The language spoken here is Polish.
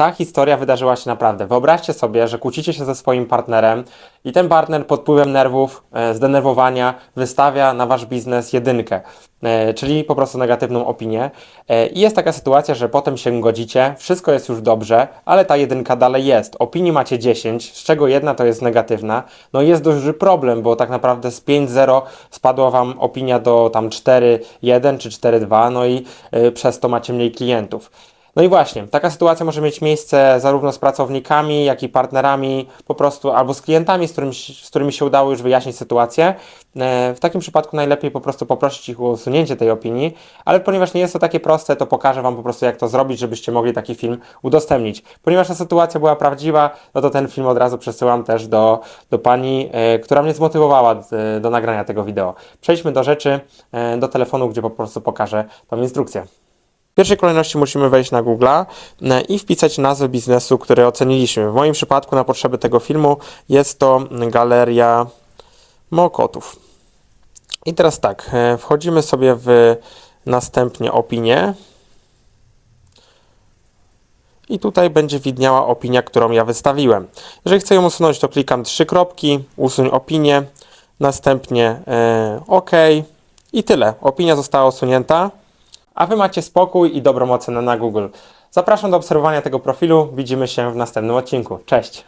ta historia wydarzyła się naprawdę. Wyobraźcie sobie, że kłócicie się ze swoim partnerem i ten partner pod wpływem nerwów, e, zdenerwowania wystawia na wasz biznes jedynkę, e, czyli po prostu negatywną opinię. E, I jest taka sytuacja, że potem się godzicie, wszystko jest już dobrze, ale ta jedynka dalej jest. Opinii macie 10, z czego jedna to jest negatywna. No i jest duży problem, bo tak naprawdę z 5.0 spadła wam opinia do tam 4.1 czy 4.2, no i przez to macie mniej klientów. No i właśnie, taka sytuacja może mieć miejsce zarówno z pracownikami, jak i partnerami, po prostu albo z klientami, z którymi, z którymi się udało już wyjaśnić sytuację. E, W takim przypadku najlepiej po prostu poprosić ich o usunięcie tej opinii, ale ponieważ nie jest to takie proste, to pokażę Wam po prostu jak to zrobić, żebyście mogli taki film udostępnić. Ponieważ ta sytuacja była prawdziwa, no to ten film od razu przesyłam też do, do Pani, e, która mnie zmotywowała e, do nagrania tego wideo. Przejdźmy do rzeczy, do telefonu, gdzie po prostu pokażę tą instrukcję. Pierwszej kolejności musimy wejść na Google'a e, i wpisać nazwę biznesu, który oceniliśmy. W moim przypadku na potrzeby tego filmu jest to Galeria Mokotów. I teraz tak, e, wchodzimy sobie w następnie opinię. I tutaj będzie widniała opinia, którą ja wystawiłem. Jeżeli chcę ją usunąć, to klikam trzy kropki, usuń opinię, następnie e, OK i tyle. Opinia została usunięta a Wy macie spokój i dobrą ocenę na Google. Zapraszam do obserwowania tego profilu. Widzimy się w następnym odcinku. Cześć!